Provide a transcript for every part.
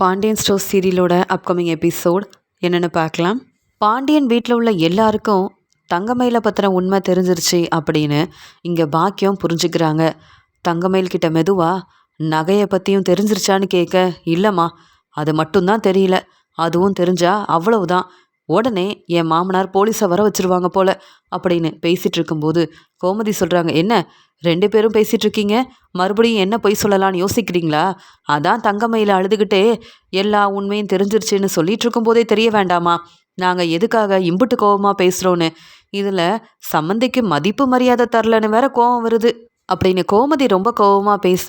Pandian store சீரியலோட upcoming episode என்னென்னு பார்க்கலாம். பாண்டியன் வீட்டில் உள்ள எல்லாருக்கும் தங்கமயில பற்றின உண்மை தெரிஞ்சிருச்சு அப்படின்னு இங்கே பாக்கியம் புரிஞ்சுக்கிறாங்க. தங்கமயில் கிட்ட மெதுவா நகையை பற்றியும் தெரிஞ்சிருச்சான்னு கேட்க இல்லைம்மா அது மட்டும்தான் தெரியல. அதுவும் தெரிஞ்சா அவ்வளவுதான். உடனே என் மாமனார் போலீஸை வர வச்சிருவாங்க போல அப்படின்னு பேசிட்டு இருக்கும்போது கோமதி சொல்கிறாங்க என்ன ரெண்டு பேரும் பேசிட்டு இருக்கீங்க மறுபடியும் என்ன பொய் சொல்லலான்னு யோசிக்கிறீங்களா? அதான் தங்கமயில அழுதுகிட்டே எல்லா உண்மையும் தெரிஞ்சிருச்சுன்னு சொல்லிட்டு இருக்கும்போதே தெரிய வேண்டாமா? நாங்கள் எதுக்காக இம்புட்டு கோவமாக பேசுகிறோன்னு இதில் சம்மந்திக்கு மதிப்பு மரியாதை தரலன்னு வேற கோவம் வருது. அப்படின்னு கோமதி ரொம்ப கோவமாக பேச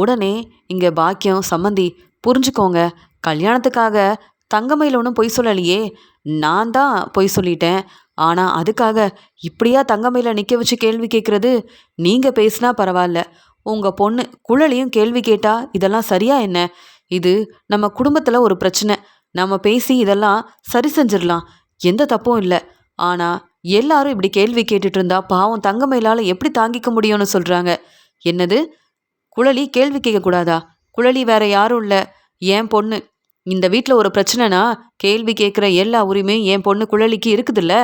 உடனே இங்கே பாக்கியம் சம்மந்தி புரிஞ்சுக்கோங்க கல்யாணத்துக்காக தங்கமயில் ஒன்றும் பொய் சொல்லலையே. நான் தான் பொய் சொல்லிட்டேன். ஆனால் அதுக்காக இப்படியா தங்கமயில நிற்க வச்சு கேள்வி கேட்குறது நீங்கள் பேசினா பரவாயில்ல. உங்கள் பொண்ணு குழலையும் கேள்வி கேட்டா இதெல்லாம் சரியா என்ன? இது நம்ம குடும்பத்தில் ஒரு பிரச்சனை. நம்ம பேசி இதெல்லாம் சரி செஞ்சிடலாம். எந்த தப்பும் இல்லை. ஆனால் எல்லாரும் இப்படி கேள்வி கேட்டுட்டு இருந்தா பாவம் தங்கமயிலால் எப்படி தாங்கிக்க முடியும்னு சொல்கிறாங்க என்னது? குழலி கேள்வி கேட்கக்கூடாதா? குழலி வேற யாரும் இல்லை. என் பொண்ணு இந்த வீட்டில் ஒரு பிரச்சனைனா கேள்வி கேட்குற எல்லா உரிமையும் என் பொண்ணு குழலிக்கு இருக்குதுல்ல.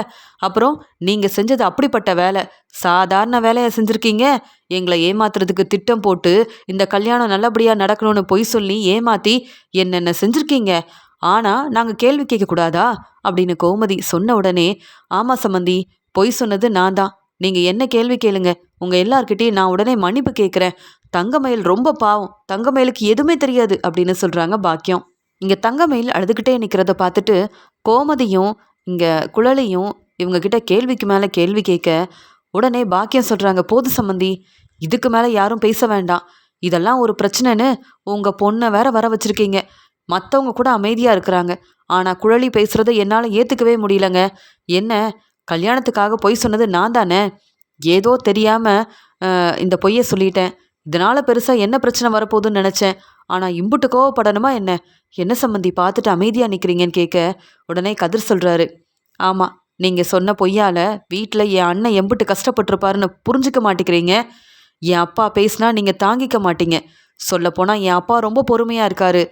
அப்புறம் நீங்கள் செஞ்சது அப்படிப்பட்ட வேலை. சாதாரண வேலையை செஞ்சுருக்கீங்க. எங்களை ஏமாத்துறதுக்கு திட்டம் போட்டு இந்த கல்யாணம் நல்லபடியாக நடக்கணும்னு பொய் சொல்லி ஏமாத்தி என்னென்ன செஞ்சுருக்கீங்க? ஆனால் நாங்கள் கேள்வி கேட்கக்கூடாதா அப்படின்னு கோமதி சொன்ன உடனே ஆமாம் சம்மந்தி பொய் சொன்னது நான் தான். நீங்கள் என்ன கேள்வி கேளுங்க. உங்கள் எல்லார்கிட்டையும் நான் உடனே மன்னிப்பு கேட்குறேன் தங்கமயில் ரொம்ப பாவம். தங்கமயிலுக்கு எதுவுமே தெரியாது. அப்படின்னு சொல்கிறாங்க பாக்கியம். இங்கே தங்கமயில் அழுதுகிட்டே நிற்கிறத பார்த்துட்டு கோமதியும் இங்கே குழலையும் இவங்கக்கிட்ட கேள்விக்கு மேலே கேள்வி கேட்க உடனே பாக்கியம் சொல்கிறாங்க போது சம்மந்தி இதுக்கு மேலே யாரும் பேச வேண்டாம். இதெல்லாம் ஒரு பிரச்சனைன்னு உங்கள் பொண்ணை வேற வர வச்சுருக்கீங்க. மற்றவங்க கூட அமைதியாக இருக்கிறாங்க. ஆனால் குழலி பேசுகிறத என்னால் ஏற்றுக்கவே முடியலங்க. என்ன? கல்யாணத்துக்காக பொய் சொன்னது நான் தானே? ஏதோ தெரியாமல் இந்த பொய்யை சொல்லிட்டேன். இதனால் பெருசாக என்ன பிரச்சனை வரப்போகுதுன்னு நினச்சேன். ஆனால் இம்புட்டு கோவப்படணுமா என்ன? என்ன சம்மந்தி பார்த்துட்டு அமைதியாக நிற்கிறீங்கன்னு கேட்க உடனே கதிர் சொல்கிறாரு ஆமாம் நீங்கள் சொன்ன பொய்யால் வீட்டில் என் அண்ணன் எம்பிட்டு கஷ்டப்பட்டிருப்பாருன்னு புரிஞ்சுக்க மாட்டேங்கிறீங்க. என் அப்பா பேசினா நீங்கள் தாங்கிக்க மாட்டீங்க. சொல்லப்போனால் என் அப்பா ரொம்ப பொறுமையாக இருக்காரு.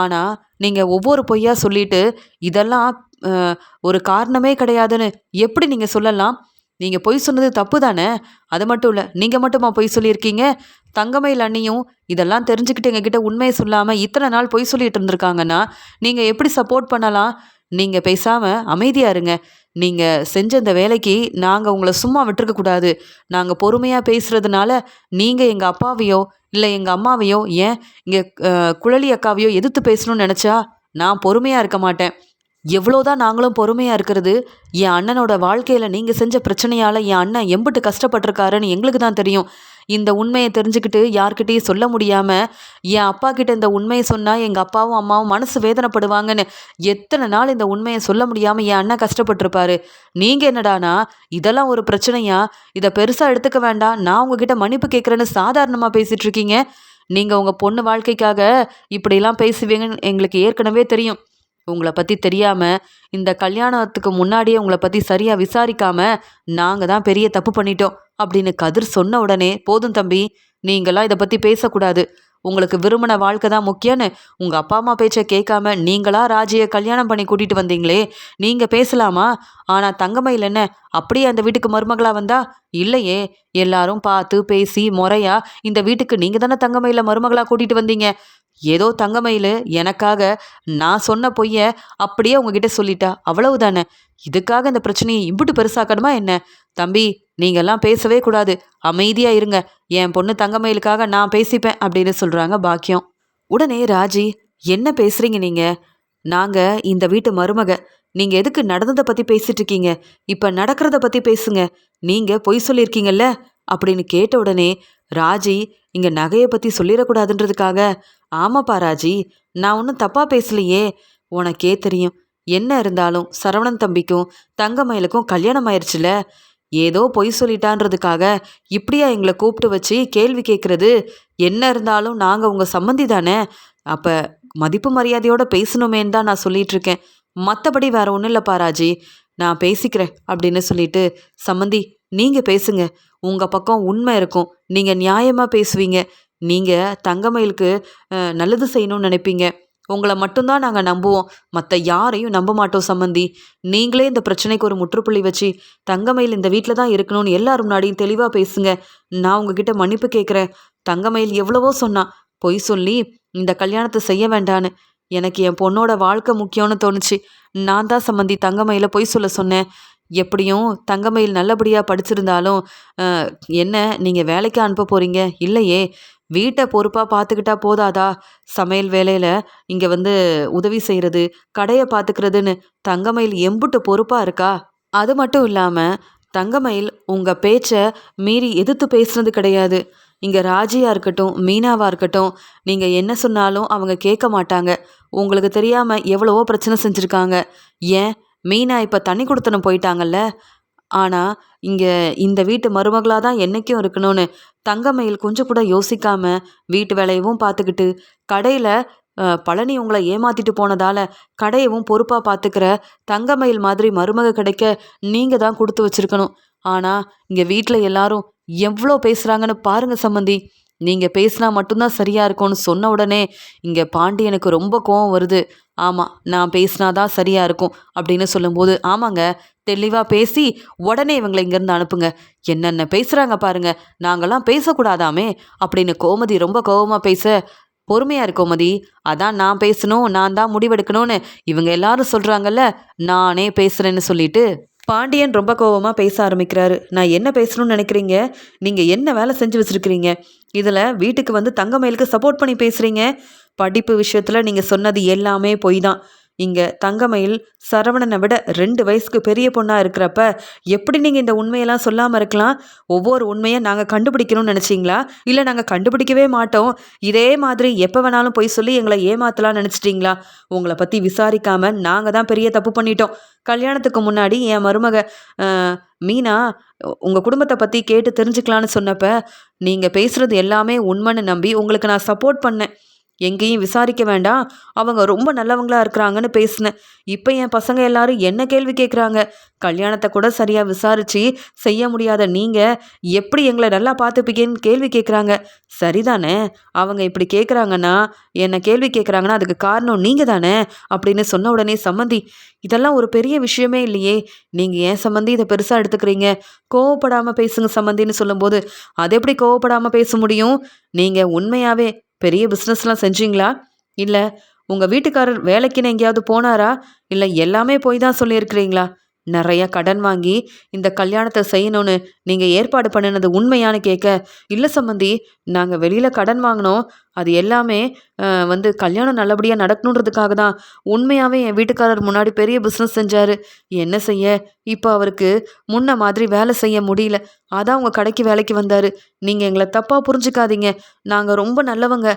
ஆனால் நீங்கள் ஒவ்வொரு பொய்யா சொல்லிட்டு இதெல்லாம் ஒரு காரணமே கிடையாதுன்னு எப்படி நீங்கள் சொல்லலாம்? நீங்கள் பொய் சொன்னது தப்பு தானே? அது மட்டும் இல்லை நீங்கள் மட்டுமா பொய் சொல்லியிருக்கீங்க? தங்கமயில் அண்ணியும் இதெல்லாம் தெரிஞ்சுக்கிட்டு எங்ககிட்ட உண்மையை சொல்லாமல் இத்தனை நாள் பொய் சொல்லிட்டு இருந்திருக்காங்கன்னா நீங்கள் எப்படி சப்போர்ட் பண்ணலாம்? நீங்கள் பேசாமல் அமைதியாக இருங்க. நீங்கள் செஞ்ச இந்த வேலைக்கு நாங்கள் உங்களை சும்மா விட்டுருக்கக்கூடாது நாங்கள் பொறுமையாக பேசுகிறதுனால நீங்கள் எங்கள் அப்பாவையோ இல்லை எங்கள் அம்மாவையோ ஏன் இங்கே குழலி அக்காவையோ எதிர்த்து பேசணும்னு நினச்சா நான் பொறுமையாக இருக்க மாட்டேன். எவ்வளோதான் நாங்களும் பொறுமையாக இருக்கிறது என் அண்ணனோட வாழ்க்கையில் நீங்கள் செஞ்ச பிரச்சனையால் என் அண்ணன் எம்பிட்டு கஷ்டப்பட்டிருக்காருன்னு எங்களுக்கு தான் தெரியும். இந்த உண்மையை தெரிஞ்சுக்கிட்டு யார்கிட்டையும் சொல்ல முடியாமல் என் அப்பா கிட்ட இந்த உண்மையை சொன்னால் எங்கள் அப்பாவும் அம்மாவும் மனசு வேதனைப்படுவாங்கன்னு எத்தனை நாள் இந்த உண்மையை சொல்ல முடியாமல் என் அண்ணன் கஷ்டப்பட்டிருப்பாரு. நீங்கள் என்னடானா இதெல்லாம் ஒரு பிரச்சனையா? இதை பெருசாக எடுத்துக்க வேண்டாம். நான் உங்ககிட்ட மன்னிப்பு கேட்குறேன்னு சாதாரணமாக பேசிகிட்ருக்கீங்க நீங்கள் உங்கள் பொண்ணு வாழ்க்கைக்காக இப்படிலாம் பேசுவீங்கன்னு எங்களுக்கு ஏற்கனவே தெரியும். உங்களை பற்றி தெரியாமல் இந்த கல்யாணத்துக்கு முன்னாடியே உங்களை பற்றி சரியாக விசாரிக்காமல் நாங்கள் தான் பெரிய தப்பு பண்ணிட்டோம் அப்படின்னு கதிர் சொன்ன உடனே போதும் தம்பி நீங்களாம் இதை பற்றி பேசக்கூடாது. உங்களுக்கு விரும்பின வாழ்க்கை தான் முக்கியம்னு உங்கள் அப்பா அம்மா பேச்சை கேட்காம நீங்களா ராஜியை கல்யாணம் பண்ணி கூட்டிகிட்டு வந்தீங்களே? நீங்கள் பேசலாமா? ஆனால் தங்கமயில் என்ன அப்படியே அந்த வீட்டுக்கு மருமகளா வந்தா? இல்லையே எல்லாரும் பார்த்து பேசி முறையா இந்த வீட்டுக்கு நீங்கள் தானே தங்கமயில மருமகளாக கூட்டிகிட்டு வந்தீங்க? ஏதோ தங்கமயில் எனக்காக நான் சொன்ன பொய்ய அப்படியே உங்ககிட்ட சொல்லிட்டா. அவ்வளவுதானே? இதுக்காக இந்த பிரச்சனையை இம்புட்டு பெருசாக்கணுமா என்ன? தம்பி நீங்கள்லாம் பேசவே கூடாது. அமைதியாக இருங்க. என் பொண்ணு தங்கமயிலுக்காக நான் பேசிப்பேன் அப்படின்னு சொல்கிறாங்க பாக்கியம். உடனே ராஜி என்ன பேசுகிறீங்க நீங்கள் நாங்கள் இந்த வீட்டு மருமக. நீங்கள் எதுக்கு நடந்ததை பற்றி பேசிட்டு இருக்கீங்க இப்போ நடக்கிறத பற்றி பேசுங்க. நீங்கள் பொய் சொல்லியிருக்கீங்கல்ல? அப்படின்னு கேட்ட உடனே ராஜி இங்கே நகையை பற்றி சொல்லிடக்கூடாதுன்றதுக்காக ஆமாப்பா ராஜி நான் ஒன்றும் தப்பாக பேசலையே. உனக்கே தெரியும் என்ன இருந்தாலும் சரவணன் தம்பிக்கும் தங்கமயிலுக்கும் கல்யாணம் ஆயிடுச்சுல ஏதோ பொய் சொல்லிட்டான்றதுக்காக இப்படியா எங்களை கூப்பிட்டு வச்சு கேள்வி கேட்குறது என்ன இருந்தாலும் நாங்கள் உங்கள் சம்மந்தி தானே. அப்போ மதிப்பு மரியாதையோடு பேசணுமேன்னு தான் நான் சொல்லிட்டு இருக்கேன். மற்றபடி வேற ஒன்றும் இல்லைப்பா ராஜி. நான் பேசிக்கிறேன் அப்படின்னு சொல்லிட்டு சம்மந்தி நீங்கள் பேசுங்க. உங்கள் பக்கம் உண்மை இருக்கும். நீங்கள் நியாயமாக பேசுவீங்க. நீங்கள் தங்கமயிலுக்கு நல்லது செய்யணும்னு நினைப்பீங்க. உங்களை மட்டும்தான் நாங்கள் நம்புவோம். மற்ற யாரையும் நம்ப மாட்டோம் சம்மந்தி நீங்களே இந்த பிரச்சனைக்கு ஒரு முற்றுப்புள்ளி வச்சு தங்கமயில் இந்த வீட்டில் தான் இருக்கணும்னு எல்லாரும் முன்னாடியும் தெளிவாக பேசுங்க. நான் உங்ககிட்ட மன்னிப்பு கேட்குறேன். தங்கமயில் எவ்வளவோ சொன்னான் பொய் சொல்லி இந்த கல்யாணத்தை செய்ய வேண்டான்னு. எனக்கு என் பொண்ணோட வாழ்க்கை முக்கியம்னு தோணுச்சு. நான் தான் சம்மந்தி தங்கமயில பொய் சொல்ல சொன்னேன். எப்படியும் தங்கமயில் நல்லபடியாக படிச்சிருந்தாலும் என்ன நீங்கள் வேலைக்கு அனுப்ப போகிறீங்க இல்லையே. வீட்டை பொறுப்பாக பார்த்துக்கிட்டா போதாதா? சமையல் வேலையில் இங்கே வந்து உதவி செய்கிறது கடையை பார்த்துக்கிறதுன்னு தங்கமயில் எம்புட்டு பொறுப்பாக இருக்கா? அது மட்டும் இல்லாமல் தங்கமயில் உங்கள் பேச்சை மீறி எதிர்த்து பேசுனது கிடையாது. இங்கே ராஜியாக இருக்கட்டும் மீனாவாக இருக்கட்டும் நீங்கள் என்ன சொன்னாலும் அவங்க கேட்க மாட்டாங்க. உங்களுக்கு தெரியாமல் எவ்வளவோ பிரச்சனை செஞ்சுருக்காங்க. ஏன்? மீனா இப்போ தண்ணி கொடுத்தனும் போயிட்டாங்கல்ல? ஆனால் இங்கே இந்த வீட்டு மருமகளாக தான் என்றைக்கும் இருக்கணும்னு தங்கமயில் கொஞ்சம் கூட யோசிக்காமல் வீட்டு வேலையவும் பார்த்துக்கிட்டு கடையில் பழனி உங்களை ஏமாத்திட்டு போனதால கடையவும் பொறுப்பாக பார்த்துக்கிற தங்கமயில் மாதிரி மருமக கிடைக்க நீங்கள் தான் கொடுத்து வச்சிருக்கணும். ஆனால் இங்கே வீட்டில் எல்லாரும் எவ்வளோ பேசுகிறாங்கன்னு பாருங்க சம்மந்தி. நீங்கள் பேசினா மட்டும்தான் சரியாக இருக்கும்னு சொன்ன உடனே இங்கே பாண்டியனுக்கு ரொம்ப கோவம் வருது. ஆமாம் நான் பேசினாதான் சரியாக இருக்கும் அப்படின்னு சொல்லும்போது ஆமாங்க தெளிவாக பேசி உடனே இவங்களை இங்கேருந்து அனுப்புங்க. என்னென்ன பேசுகிறாங்க பாருங்கள் நாங்கள்லாம் பேசக்கூடாதாமே? அப்படின்னு கோமதி ரொம்ப கோபமாக பேச பொறுமையாக இருக்கோமதி கோமதி அதான் நான் பேசணும் நான் தான் முடிவெடுக்கணும்னு இவங்க எல்லாரும் சொல்கிறாங்கல்ல நானே பேசுகிறேன்னு சொல்லிட்டு. பாண்டியன் ரொம்ப கோபமாக பேச ஆரம்பிக்கிறாரு. நான் என்ன பேசணும்னு நினைக்கிறீங்க? நீங்கள் என்ன வேலை செஞ்சு வச்சுருக்கிறீங்க? இதில் வீட்டுக்கு வந்து தங்கமயிலுக்கு சப்போர்ட் பண்ணி பேசுகிறீங்க படிப்பு விஷயத்தில் நீங்கள் சொன்னது எல்லாமே பொய் தான். இங்கே தங்கமயில் சரவணனை விட ரெண்டு வயசுக்கு பெரிய பொண்ணாக இருக்கிறப்ப எப்படி நீங்கள் இந்த உண்மையெல்லாம் சொல்லாமல் இருக்கலாம்? ஒவ்வொரு உண்மையை நாங்கள் கண்டுபிடிக்கணும்னு நினச்சிங்களா? இல்லை நாங்கள் கண்டுபிடிக்கவே மாட்டோம். இதே மாதிரி எப்போ வேணாலும் போய் சொல்லி எங்களை ஏமாத்தலாம் நினச்சிட்டிங்களா? உங்களை பற்றி விசாரிக்காமல் நாங்கள் தான் பெரிய தப்பு பண்ணிட்டோம். கல்யாணத்துக்கு முன்னாடி என் மருமக மீனா உங்கள் குடும்பத்தை பற்றி கேட்டு தெரிஞ்சுக்கலான்னு சொன்னப்ப நீங்கள் பேசுகிறது எல்லாமே உண்மைன்னு நம்பி உங்களுக்கு நான் சப்போர்ட் பண்ணேன். எங்கேயும் விசாரிக்க வேண்டாம். அவங்க ரொம்ப நல்லவங்களா இருக்கிறாங்கன்னு பேசினேன். இப்போ என் பசங்க எல்லாரும் என்ன கேள்வி கேட்குறாங்க கல்யாணத்தை கூட சரியாக விசாரித்து செய்ய முடியாத நீங்கள் எப்படி எங்களை நல்லா பார்த்துப்பீங்கன்னு கேள்வி கேட்குறாங்க சரிதானே? அவங்க இப்படி கேட்குறாங்கன்னா என்னை கேள்வி கேட்குறாங்கன்னா அதுக்கு காரணம் நீங்கள் தானே அப்படின்னு சொன்ன உடனே சம்மந்தி இதெல்லாம் ஒரு பெரிய விஷயமே இல்லையே. நீங்கள் ஏன் சம்மந்தி இதை பெருசாக எடுத்துக்கிறீங்க? கோவப்படாமல் பேசுங்க சம்மந்தின்னு சொல்லும்போது அது எப்படி கோவப்படாமல் பேச முடியும்? நீங்கள் உண்மையாகவே பெரிய பிஸ்னஸ்லாம் செஞ்சீங்களா? இல்லை உங்கள் வீட்டுக்காரர் வேலைக்குன்னு எங்கேயாவது போனாரா? இல்லை எல்லாமே போய் தான் சொல்லியிருக்கிறீங்களா? நிறைய கடன் வாங்கி இந்த கல்யாணத்தை செய்யணும்னு நீங்கள் ஏற்பாடு பண்ணினது உண்மையானு கேட்க இல்லை சம்மந்தி நாங்கள் வெளியில் கடன் வாங்கினோம். அது எல்லாமே வந்து கல்யாணம் நல்லபடியாக நடக்கணுன்றதுக்காக தான். உண்மையாகவே என் வீட்டுக்காரர் முன்னாடி பெரிய பிஸ்னஸ் செஞ்சார். என்ன செய்ய? இப்போ அவருக்கு முன்ன மாதிரி வேலை செய்ய முடியல. அதான் உங்கள் கடைக்கு வேலைக்கு வந்தார். நீங்கள் எங்களை தப்பாக புரிஞ்சுக்காதீங்க. நாங்கள் ரொம்ப நல்லவங்க.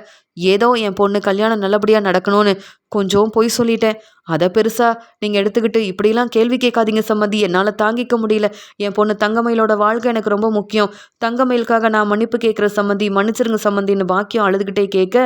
ஏதோ என் பொண்ணு கல்யாணம் நல்லபடியாக நடக்கணும்னு கொஞ்சம் பொய் சொல்லிட்டேன். அதை பெருசாக நீங்கள் எடுத்துக்கிட்டு இப்படிலாம் கேள்வி கேட்காதீங்க சம்மந்தி. என்னால் தாங்கிக்க முடியல. என் பொண்ணு தங்கமயிலோட வாழ்க்கை எனக்கு ரொம்ப முக்கியம். தங்கமயிலுக்காக நான் மன்னிப்பு கேட்குற சம்மந்தி மன்னிச்சிருங்க சம்மந்தின்னு பாக்கியம் அழுதுகிட்டே கேட்க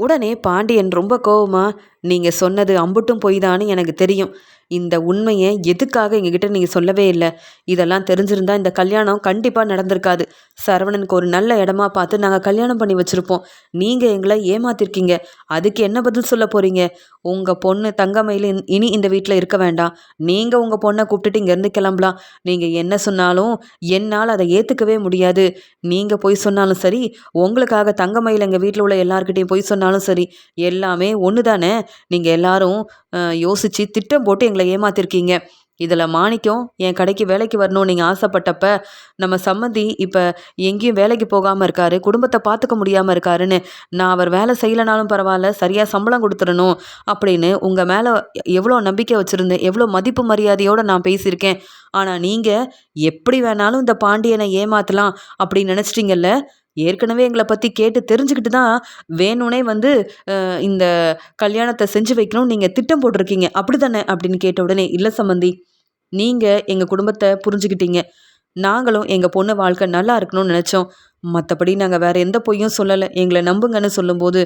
உடனே பாண்டியன் ரொம்ப கோவமா நீங்கள் சொன்னது அம்புட்டும் பொய் எனக்கு தெரியும். இந்த உண்மையை எதுக்காக எங்ககிட்ட நீங்கள் சொல்லவே இல்லை? இதெல்லாம் தெரிஞ்சிருந்தா இந்த கல்யாணம் கண்டிப்பாக நடந்திருக்காது. சரவணனுக்கு ஒரு நல்ல இடமா பார்த்து நாங்கள் கல்யாணம் பண்ணி வச்சுருப்போம். நீங்கள் எங்களை ஏமாத்திருக்கீங்க. அதுக்கு என்ன பதில் சொல்ல போகிறீங்க உங்கள் பொண்ணு தங்கமையில் இனி இந்த வீட்டில் இருக்க வேண்டாம். நீங்கள் உங்கள் பொண்ணை கூப்பிட்டுட்டு இங்கேருந்து கிளம்பலாம். நீங்கள் என்ன சொன்னாலும் என்னால் அதை ஏற்றுக்கவே முடியாது. நீங்கள் போய் சொன்னாலும் சரி உங்களுக்காக தங்கமையில் எங்கள் வீட்டில் உள்ள எல்லாருக்கிட்டையும் போய் சொன்னாலும் சரி எல்லாமே ஒன்று தானே நீங்கள் எல்லாரும் யோசித்து திட்டம் போட்டு எங்களை ஏமாத்திருக்கீங்க. இதில் மாணிக்கம் என் கடைக்கு வேலைக்கு வரணும்னு நீங்கள் ஆசைப்பட்டப்ப நம்ம சம்மந்தி இப்போ எங்கேயும் வேலைக்கு போகாமல் இருக்காரு குடும்பத்தை பார்த்துக்க முடியாமல் இருக்காருன்னு நான் அவர் வேலை செய்யலைனாலும் பரவாயில்ல சரியாக சம்பளம் கொடுத்துடணும் அப்படின்னு உங்கள் மேலே எவ்வளோ நம்பிக்கை வச்சுருந்தேன் எவ்வளோ மதிப்பு மரியாதையோடு நான் பேசியிருக்கேன். ஆனால் நீங்கள் எப்படி வேணாலும் இந்த பாண்டியனை ஏமாற்றலாம் அப்படின்னு நினச்சிட்டிங்கல்ல ஏற்கனவே எங்களை பற்றி கேட்டு தெரிஞ்சுக்கிட்டு தான் வேணும்னே வந்து இந்த கல்யாணத்தை செஞ்சு வைக்கணும் நீங்கள் திட்டம் போட்டிருக்கீங்க. அப்படி தானே அப்படின்னு கேட்ட உடனே இல்லை சம்மந்தி நீங்கள் எங்கள் குடும்பத்தை புரிஞ்சுக்கிட்டீங்க. நாங்களும் எங்கள் பொண்ணு வாழ்க்கை நல்லா இருக்கணும்னு நினச்சோம். மற்றபடி நாங்கள் வேறு எந்த பொய்யும் சொல்லலை. எங்களை நம்புங்கன்னு சொல்லும்போது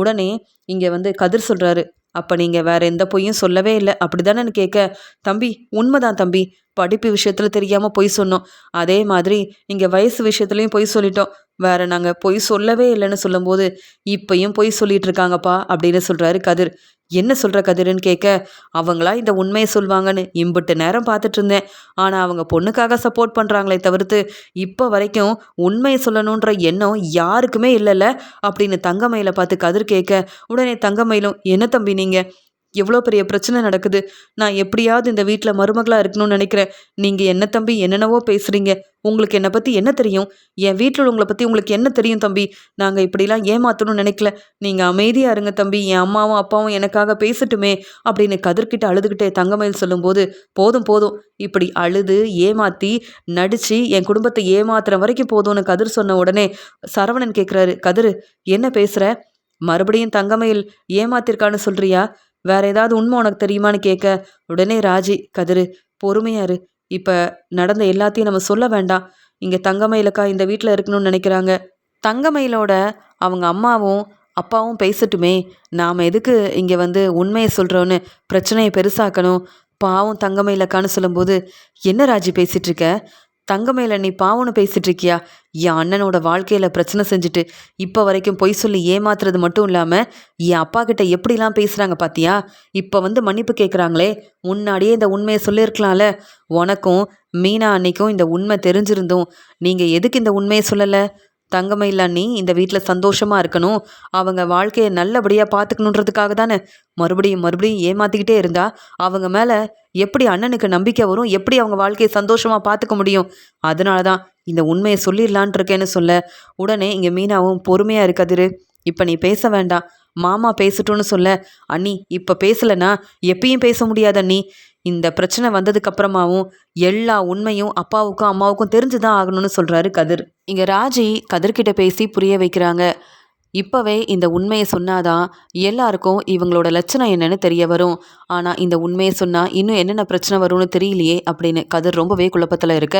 உடனே இங்கே வந்து கதிர் சொல்கிறாரு அப்போ நீங்கள் வேற எந்த பொய்யும் சொல்லவே இல்லை. அப்படிதானேன்னு கேட்க? தம்பி உண்மைதான் தம்பி. படிப்பு விஷயத்தில் தெரியாமல் பொய் சொன்னோம். அதே மாதிரி இங்கே வயசு விஷயத்துலையும் பொய் சொல்லிட்டோம். வேற நாங்கள் பொய் சொல்லவே இல்லைன்னு சொல்லும்போது இப்பயும் பொய் சொல்லிட்டு இருக்காங்கப்பா அப்படின்னு சொல்கிறாரு கதிர். என்ன சொல்கிற கதிர்னு கேட்க அவங்களா இந்த உண்மையை சொல்வாங்கன்னு இம்பிட்டு நேரம் பார்த்துட்டு இருந்தேன். ஆனால் அவங்க பொண்ணுக்காக சப்போர்ட் பண்ணுறாங்களே தவிர்த்து இப்போ வரைக்கும் உண்மையை சொல்லணுன்ற எண்ணம் யாருக்குமே இல்லைல்ல அப்படின்னு தங்கமயில பார்த்து கதிர் கேட்க உடனே தங்கமயிலும் என்ன தம்பி நீங்கள் எவ்வளோ பெரிய பிரச்சனை நடக்குது? நான் எப்படியாவது இந்த வீட்டில் மருமகளாக இருக்கணும்னு நினைக்கிறேன். நீங்கள் என்ன தம்பி என்னென்னவோ பேசுகிறீங்க உங்களுக்கு என்னை பற்றி என்ன தெரியும்? என் வீட்டில் உங்களை பற்றி உங்களுக்கு என்ன தெரியும் தம்பி? நாங்கள் இப்படிலாம் ஏமாற்றணும்னு நினைக்கல. நீங்கள் அமைதியாக இருங்க தம்பி. என் அம்மாவும் அப்பாவும் எனக்காக பேசட்டுமே அப்படின்னு கதிர்கிட்ட அழுதுகிட்டே தங்கமயில் சொல்லும்போது போதும் போதும். இப்படி அழுது ஏமாற்றி நடித்து என் குடும்பத்தை ஏமாத்துற வரைக்கும் போதும்னு கதிர் சொன்ன உடனே சரவணன் கேட்குறாரு கதிர் என்ன பேசுகிற மறுபடியும் தங்கமையில் ஏமாத்திருக்கான்னு சொல்றியா? வேற ஏதாவது உண்மை உனக்கு தெரியுமான்னு கேட்க உடனே ராஜி கதிரு பொறுமையாரு இப்போ நடந்த எல்லாத்தையும் நம்ம சொல்ல வேண்டாம். இங்கே தங்கமயிலக்கா இந்த வீட்டில் இருக்கணும்னு நினைக்கிறாங்க. தங்கமயிலோட அவங்க அம்மாவும் அப்பாவும் பேசட்டுமே. நாம் எதுக்கு இங்கே வந்து உண்மையை சொல்கிறோன்னு பிரச்சனையை பெருசாக்கணும்? பாவம் தங்கமயிலக்கான்னு சொல்லும்போது என்ன ராஜி பேசிகிட்டு இருக்க? தங்கமேல நீ பாவனு பேசிட்டு இருக்கியா என் அண்ணனோட வாழ்க்கையில பிரச்சனை செஞ்சுட்டு இப்போ வரைக்கும் பொய் சொல்லி ஏமாத்துறது மட்டும் இல்லாம என் அப்பா கிட்ட எப்படிலாம் பேசுறாங்க பாத்தியா? இப்போ வந்து மன்னிப்பு கேட்குறாங்களே முன்னாடியே இந்த உண்மையை சொல்லியிருக்கலாம்ல. உனக்கும் மீனா அன்னைக்கும் இந்த உண்மை தெரிஞ்சிருந்தும் நீங்க எதுக்கு இந்த உண்மையை சொல்லலை? தங்கமயிலா நீ இந்த வீட்டில் சந்தோஷமாக இருக்கணும். அவங்க வாழ்க்கையை நல்லபடியாக பார்த்துக்கணுன்றதுக்காக தானே. மறுபடியும் மறுபடியும் ஏமாற்றிக்கிட்டே இருந்தா அவங்க மேலே எப்படி அண்ணனுக்கு நம்பிக்கை வரும்? எப்படி அவங்க வாழ்க்கையை சந்தோஷமாக பார்த்துக்க முடியும்? அதனால தான் இந்த உண்மையை சொல்லிடலான் இருக்கேன்னு சொல்ல உடனே இங்கே மீனாவும் பொறுமையாக இருக்காதிரு இப்போ நீ பேச வேண்டாம். மாமா பேசட்டும்னு சொல்ல அண்ணி இப்போ பேசலைன்னா எப்பயும் பேச முடியாத அண்ணி இந்த பிரச்சனை வந்ததுக்கு அப்புறமாவும் எல்லா உண்மையும் அப்பாவுக்கும் அம்மாவுக்கும் தெரிஞ்சுதான் ஆகணும்னு சொல்றாரு கதிர். இங்க ராஜி கதிர்கிட்ட பேசி புரிய வைக்கிறாங்க. இப்போவே இந்த உண்மையை சொன்னாதான் எல்லாருக்கும் இவங்களோட லட்சணம் என்னன்னு தெரிய வரும். ஆனால் இந்த உண்மையை சொன்னால் இன்னும் என்னென்ன பிரச்சனை வரும்னு தெரியலையே அப்படின்னு கதிர் ரொம்பவே குழப்பத்தில் இருக்க.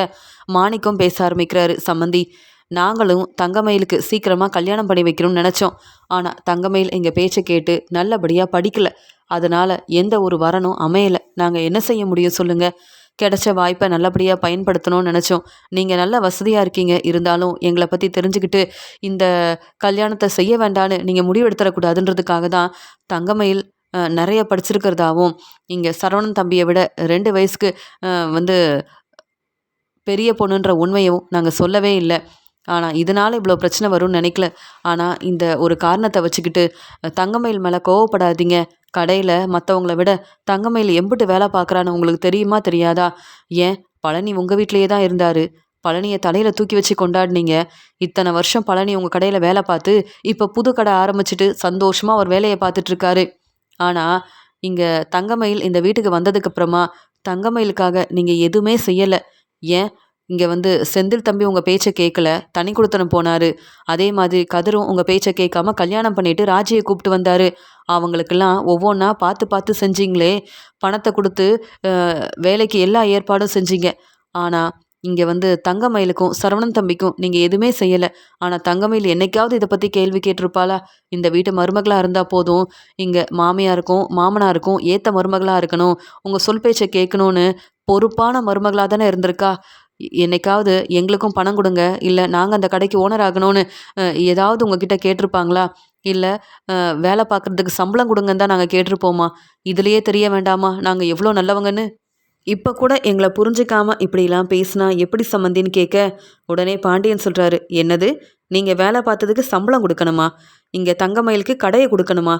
மாணிக்கம் பேச ஆரம்பிக்கிறாரு சம்மந்தி நாங்களும் தங்கமயிலுக்கு சீக்கிரமாக கல்யாணம் பண்ணி வைக்கணும்னு நினச்சோம். ஆனால் தங்கமயில் எங்கள் பேச்சை கேட்டு நல்லபடியாக படிக்கலை. அதனால் எந்த ஒரு வரனும் அமையலை. நாங்கள் என்ன செய்ய முடியும் சொல்லுங்கள் கிடைச்ச வாய்ப்பை நல்லபடியாக பயன்படுத்தணும்னு நினச்சோம். நீங்கள் நல்ல வசதியாக இருக்கீங்க. இருந்தாலும் எங்களை பற்றி தெரிஞ்சுக்கிட்டு இந்த கல்யாணத்தை செய்ய வேண்டான்னு நீங்கள் முடிவெடுத்துடக்கூடாதுன்றதுக்காக தான் தங்கமயில் நிறைய படிச்சிருக்கிறதாவும் இங்கே சரவணன் தம்பியை விட ரெண்டு வயசுக்கு வந்து பெரிய பொண்ணுன்ற உண்மையும் நாங்கள் சொல்லவே இல்லை. ஆனால் இதனால் இவ்வளோ பிரச்சனை வரும்னு நினைக்கல. ஆனால் இந்த ஒரு காரணத்தை வச்சுக்கிட்டு தங்கமயில் மேலே கோவப்படாதீங்க. கடையில் மற்றவங்கள விட தங்கமயில் எம்பிட்டு வேலை பார்க்குறான்னு உங்களுக்கு தெரியுமா தெரியாதா? ஏன்? பழனி உங்கள் வீட்லேயே தான் இருந்தார். பழனியை தலையில் தூக்கி வச்சு கொண்டாடினீங்க. இத்தனை வருஷம் பழனி உங்கள் கடையில் வேலை பார்த்து இப்போ புது கடை ஆரம்பிச்சிட்டு சந்தோஷமாக அவர் வேலையை பார்த்துட்ருக்காரு ஆனால் இங்கே தங்கமயில் இந்த வீட்டுக்கு வந்ததுக்கப்புறமா தங்கமயிலுக்காக நீங்கள் எதுவுமே செய்யலை. ஏன்? இங்கே வந்து செந்தில் தம்பி உங்கள் பேச்சை கேட்கல தனி கொடுத்தனம் போனார். அதே மாதிரி கதிரும் உங்கள் பேச்சை கேட்காம கல்யாணம் பண்ணிட்டு ராஜியை கூப்பிட்டு வந்தார். அவங்களுக்கெல்லாம் ஒவ்வொன்றா பார்த்து பார்த்து செஞ்சீங்களே. பணத்தை கொடுத்து வேலைக்கு எல்லா ஏற்பாடும் செஞ்சீங்க. ஆனால் இங்கே வந்து தங்கமயிலுக்கும் சரவணன் தம்பிக்கும் நீங்கள் எதுவுமே செய்யலை. ஆனால் தங்கமயில் என்னைக்காவது இதை பற்றி கேள்வி கேட்டிருப்பாளா? இந்த வீட்டு மருமகளாக இருந்தால் போதும். இங்கே மாமியாருக்கும் மாமனாருக்கும் ஏற்ற மருமகளாக இருக்கணும். உங்கள் சொல் பேச்சை கேட்கணும்னு பொறுப்பான மருமகளாக தானே இருந்திருக்கா? என்னைக்காவது எங்களுக்கும் பணம் கொடுங்க. இல்லை நாங்கள் அந்த கடைக்கு ஓனர் ஆகணும்னு ஏதாவது உங்ககிட்ட கேட்டிருப்பாங்களா? இல்லை வேலை பார்க்குறதுக்கு சம்பளம் கொடுங்கன்னு தான் நாங்கள் கேட்டிருப்போமா? இதுலேயே தெரிய வேண்டாமா? நாங்கள் எவ்வளோ நல்லவங்கன்னு? இப்போ கூட எங்களை புரிஞ்சிக்காம இப்படிலாம் பேசினா எப்படி சம்மந்தின்னு கேட்க உடனே பாண்டியன் சொல்கிறாரு என்னது? நீங்கள் வேலை பார்த்ததுக்கு சம்பளம் கொடுக்கணுமா? இங்கே தங்கமயிலுக்கு கடையை கொடுக்கணுமா?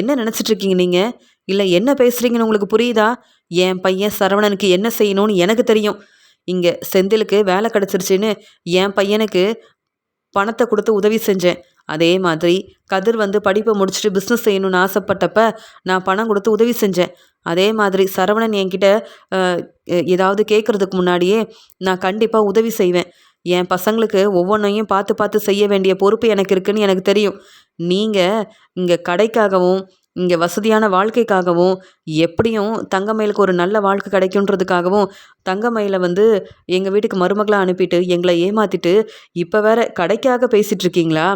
என்ன நினச்சிட்ருக்கீங்க நீங்கள் இல்லை என்ன பேசுகிறீங்கன்னு உங்களுக்கு புரியுதா? என் பையன் சரவணனுக்கு என்ன செய்யணும்னு எனக்கு தெரியும். இங்கே செந்திலுக்கு வேலை கிடச்சிருச்சின்னு என் பையனுக்கு பணத்தை கொடுத்து உதவி செஞ்சேன். அதே மாதிரி கதிர் வந்து படிப்பை முடிச்சுட்டு பிஸ்னஸ் செய்யணும்னு ஆசைப்பட்டப்ப நான் பணம் கொடுத்து உதவி செஞ்சேன். அதே மாதிரி சரவணன் என்கிட்ட ஏதாவது கேட்குறதுக்கு முன்னாடியே நான் கண்டிப்பாக உதவி செய்வேன். என் பசங்களுக்கு ஒவ்வொன்றையும் பார்த்து பார்த்து செய்ய வேண்டிய பொறுப்பு எனக்கு இருக்குன்னு எனக்கு தெரியும். நீங்கள் இங்கே கடைக்காகவும் இங்கே வசதியான வாழ்க்கைக்காகவும் எப்படியும் தங்கமயிலுக்கு ஒரு நல்ல வாழ்க்கை கிடைக்குன்றதுக்காகவும் தங்கமயிலை வந்து எங்கள் வீட்டுக்கு மருமகளாக அனுப்பிட்டு எங்களை ஏமாற்றிட்டு இப்போ வேற கடைக்காக பேசிகிட்டு இருக்கீங்களா?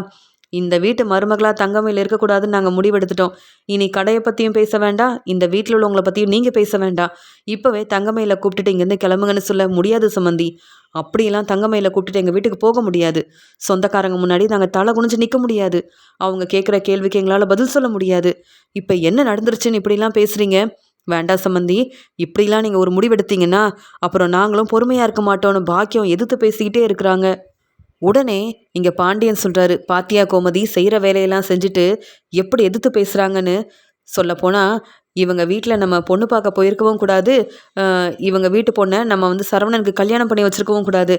இந்த வீட்டு மருமகளாக தங்கமையில் இருக்கக்கூடாதுன்னு நாங்கள் முடிவெடுத்துட்டோம். இனி கடையை பற்றியும் பேச வேண்டாம் இந்த வீட்டில் உள்ளவங்களை பற்றியும் நீங்கள் பேச வேண்டாம். இப்போவே தங்கமையில் கூப்பிட்டுட்டு இங்கேருந்து கிளம்புங்கன்னு சொல்ல முடியாது சம்மந்தி அப்படியெல்லாம் தங்கமையில் கூப்பிட்டுட்டு எங்கள் வீட்டுக்கு போக முடியாது. சொந்தக்காரங்க முன்னாடி நாங்கள் தலை குனிஞ்சு நிற்க முடியாது. அவங்க கேட்குற கேள்விக்கு எங்களால் பதில் சொல்ல முடியாது. இப்போ என்ன நடந்துருச்சுன்னு இப்படிலாம் பேசுகிறீங்க வேண்டாம் சம்மந்தி இப்படிலாம் நீங்கள் ஒரு முடிவெடுத்தீங்கன்னா அப்புறம் நாங்களும் பொறுமையாக இருக்க மாட்டோம்னு பாக்கியம் எதிர்த்து பேசிக்கிட்டே இருக்கிறாங்க. உடனே இங்கே பாண்டியன் சொல்கிறாரு பாத்தியா கோமதி செய்கிற வேலையெல்லாம் செஞ்சுட்டு எப்படி எதிர்த்து பேசுகிறாங்கன்னு சொல்லப்போனால் இவங்க வீட்டில் நம்ம பொண்ணு பார்க்க போயிருக்கவும் கூடாது. இவங்க வீட்டு பொண்ணை நம்ம வந்து சரவணனுக்கு கல்யாணம் பண்ணி வச்சுருக்கவும் கூடாது.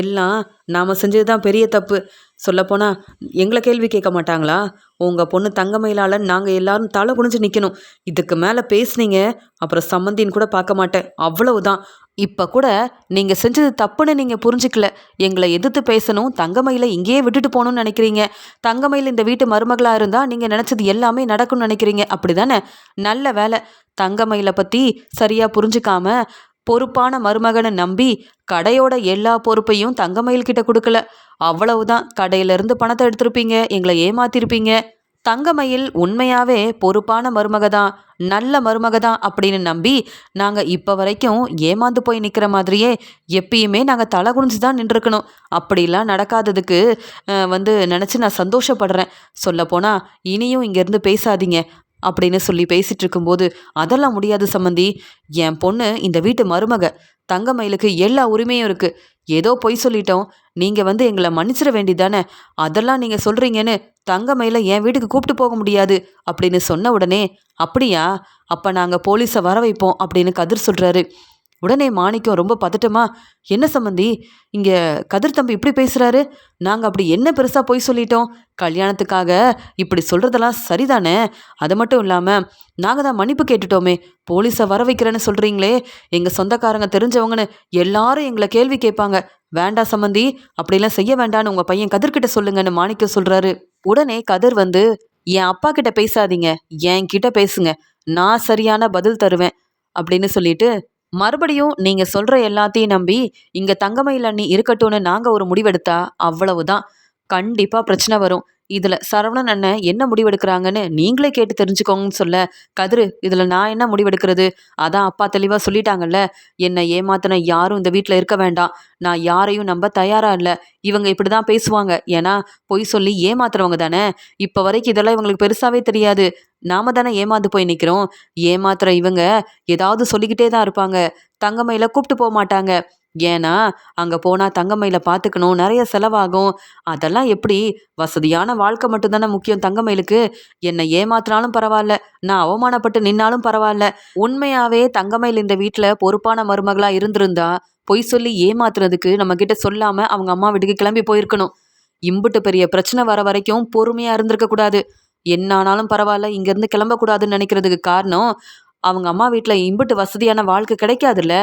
எல்லாம் நாம் செஞ்சது தான் பெரிய தப்பு. சொல்லப்போனால் எங்களை கேள்வி கேட்க மாட்டாங்களா? உங்கள் பொண்ணு தங்கமயிலால் நாங்கள் எல்லாரும் தலை குனிஞ்சு நிற்கணும் இதுக்கு மேலே பேசுனீங்க அப்புறம் சம்மந்தின்னு கூட பார்க்க மாட்டேன். அவ்வளவுதான். இப்போ கூட நீங்கள் செஞ்சது தப்புன்னு நீங்கள் புரிஞ்சிக்கல. எங்களை எதிர்த்து பேசணும் தங்கமயில இங்கேயே விட்டுட்டு போகணும்னு நினைக்கிறீங்க. தங்கமயில் இந்த வீட்டு மருமகளாக இருந்தால் நீங்கள் நினச்சது எல்லாமே நடக்கும்னு நினைக்கிறீங்க. அப்படி தானே நல்ல வேலை. தங்கமயிலை பற்றி சரியாக புரிஞ்சுக்காம பொறுப்பான மருமகனை நம்பி கடையோட எல்லா பொறுப்பையும் தங்கமயில் கிட்ட கொடுக்கல. அவ்வளவுதான். கடையிலேருந்து பணத்தை எடுத்திருப்பீங்க. எங்களை ஏமாத்திருப்பீங்க. தங்கமயில் உண்மையாவே பொறுப்பான மருமக தான் நல்ல மருமக தான் அப்படின்னு நம்பி நாங்கள் இப்போ வரைக்கும் ஏமாந்து போய் நிற்கிற மாதிரியே எப்பயுமே நாங்கள் தலை குனிஞ்சு தான் நின்றுருக்கணும். அப்படிலாம் நடக்காததுக்கு வந்து நினச்சி நான் சந்தோஷப்படுறேன். சொல்லப்போனால் இனியும் இங்கேருந்து பேசாதீங்க. அப்படின்னு சொல்லி பேசிட்டு இருக்கும்போது அதெல்லாம் முடியாது சம்மந்தி. என் பொண்ணு இந்த வீட்டு மருமக தங்கமயிலுக்கு எல்லா உரிமையும் இருக்கு. ஏதோ பொய் சொல்லிட்டோம். நீங்க வந்து எங்களை மன்னிச்சிட வேண்டிதானே அதெல்லாம் நீங்க சொல்றீங்கன்னு தங்கமயில என் வீட்டுக்கு கூப்பிட்டு போக முடியாது அப்படின்னு சொன்ன உடனே அப்படியா? அப்ப நாங்க போலீஸை வர வைப்போம் அப்படின்னு கதிர் சொல்றாரு. உடனே மாணிக்கம் ரொம்ப பதட்டமா என்ன சம்மந்தி இங்க கதிர் தம்பி இப்படி பேசுறாரு? நாங்க அப்படி என்ன பெருசா பொய் சொல்லிட்டோம்? கல்யாணத்துக்காக இப்படி சொல்றதெல்லாம் சரிதானே? அது மட்டும் இல்லாம நாங்க தான் மன்னிப்பு கேட்டுட்டோமே. போலீஸை வர வைக்கிறேன்னு சொல்றீங்களே? எங்க சொந்தக்காரங்க தெரிஞ்சவங்கன்னு எல்லாரும் எங்களை கேள்வி கேட்பாங்க. வேண்டாம் சம்மந்தி அப்படிலாம் செய்ய வேண்டாம்னு உங்க பையன் கதிர்கிட்ட சொல்லுங்கன்னு மாணிக்கம் சொல்றாரு. உடனே கதிர் வந்து என் அப்பா கிட்ட பேசாதீங்க. என் கிட்ட பேசுங்க. நான் சரியான பதில் தருவேன். அப்படின்னு சொல்லிட்டு மறுபடியும் நீங்க சொல்ற எல்லாத்தையும் நம்பி இங்க தங்கமயில் அண்ணி இருக்கட்டும்னு நாங்க ஒரு முடிவெடுத்தா அவ்வளவுதான். கண்டிப்பா பிரச்சனை வரும். இதில் சரவணன் அண்ணன் என்ன முடிவெடுக்கிறாங்கன்னு நீங்களே கேட்டு தெரிஞ்சுக்கோங்கன்னு சொல்ல கதிரு இதில் நான் என்ன முடிவெடுக்கிறது? அதான் அப்பா தெளிவாக சொல்லிட்டாங்கல்ல என்னை ஏமாத்தின யாரும் இந்த வீட்டில் இருக்க வேண்டாம். நான் யாரையும் நம்ப தயாராக இல்லை. இவங்க இப்படி தான் பேசுவாங்க. ஏன்னா பொய் சொல்லி ஏமாத்துறவங்க தானே. இப்போ வரைக்கும் இதெல்லாம் இவங்களுக்கு பெருசாகவே தெரியாது. நாம தானே ஏமாந்து போய் நிற்கிறோம் ஏமாத்துற இவங்க ஏதாவது சொல்லிக்கிட்டே தான் இருப்பாங்க. தங்கமையில கூப்பிட்டு போக மாட்டாங்க. ஏன்னா அங்கே போனால் தங்கமயில பார்த்துக்கணும் நிறைய செலவாகும். அதெல்லாம் எப்படி? வசதியான வாழ்க்கை மட்டும்தானே முக்கியம் தங்கமயிலுக்கு? என்னை ஏமாத்தினாலும் பரவாயில்ல நான் அவமானப்பட்டு நின்னாலும் பரவாயில்ல. உண்மையாவே தங்கமயில் இந்த வீட்டில் பொறுப்பான மருமகளாக இருந்திருந்தா பொய் சொல்லி ஏமாத்துறதுக்கு நம்ம கிட்ட அவங்க அம்மா வீட்டுக்கு கிளம்பி போயிருக்கணும். இம்புட்டு பெரிய பிரச்சனை வர வரைக்கும் பொறுமையாக இருந்திருக்க கூடாது. என்ன ஆனாலும் பரவாயில்ல இங்கேருந்து கிளம்பக்கூடாதுன்னு நினைக்கிறதுக்கு காரணம் அவங்க அம்மா வீட்டில் இம்புட்டு வசதியான வாழ்க்கை கிடைக்காதுல்ல?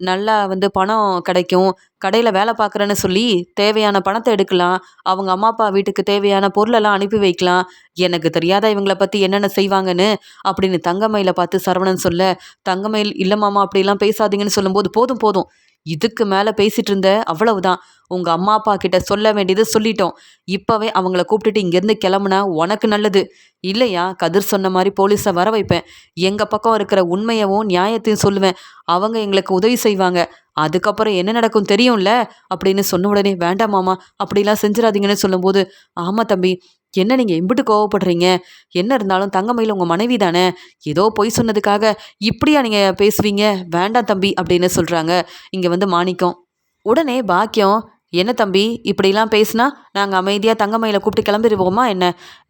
நல்லா வந்து பணம் கிடைக்கும். கடையில் வேலை பார்க்குறேன்னு சொல்லி தேவையான பணத்தை எடுக்கலாம். அவங்க அம்மா அப்பா வீட்டுக்கு தேவையான பொருளெல்லாம் அனுப்பி வைக்கலாம். எனக்கு தெரியாத இவங்கள பற்றி என்னென்ன செய்வாங்கன்னு அப்படின்னு தங்கமயில பார்த்து சரவணன் சொல்ல தங்கமயில் இல்லை மாமா அப்படிலாம் பேசாதீங்கன்னு சொல்லும்போது போதும் போதும். இதுக்கு மேலே பேசிட்டு இருந்த அவ்வளவுதான். உங்கள் அம்மா அப்பா கிட்ட சொல்ல வேண்டியது சொல்லிட்டோம். இப்போவே அவங்கள கூப்பிட்டுட்டு இங்கேருந்து கிளம்புனா உனக்கு நல்லது. இல்லையா? கதிர் சொன்ன மாதிரி போலீஸை வர வைப்பேன். எங்கள் பக்கம் இருக்கிற உண்மையவும் நியாயத்தையும் சொல்லுவேன். அவங்க எங்களுக்கு உதவி செய்வாங்க. அதுக்கப்புறம் என்ன நடக்கும் தெரியும்ல? அப்படின்னு சொன்ன உடனே வேண்டாம் மாமா அப்படிலாம் செஞ்சிடாதீங்கன்னு சொல்லும்போது ஆமாம் தம்பி என்ன நீங்கள் இம்பிட்டு கோவப்படுறீங்க? என்ன இருந்தாலும் தங்கமயில் உங்கள் மனைவி தானே? ஏதோ பொய் சொன்னதுக்காக இப்படியா நீங்கள் பேசுவீங்க? வேண்டாம் தம்பி அப்படின்னு சொல்கிறாங்க இங்கே வந்து மாணிக்கம். உடனே பாக்கியம் என்ன தம்பி இப்படிலாம் பேசுனா நாங்கள் அமைதியாக தங்கமயில கூப்பிட்டு கிளம்பிடுவோமா என்ன?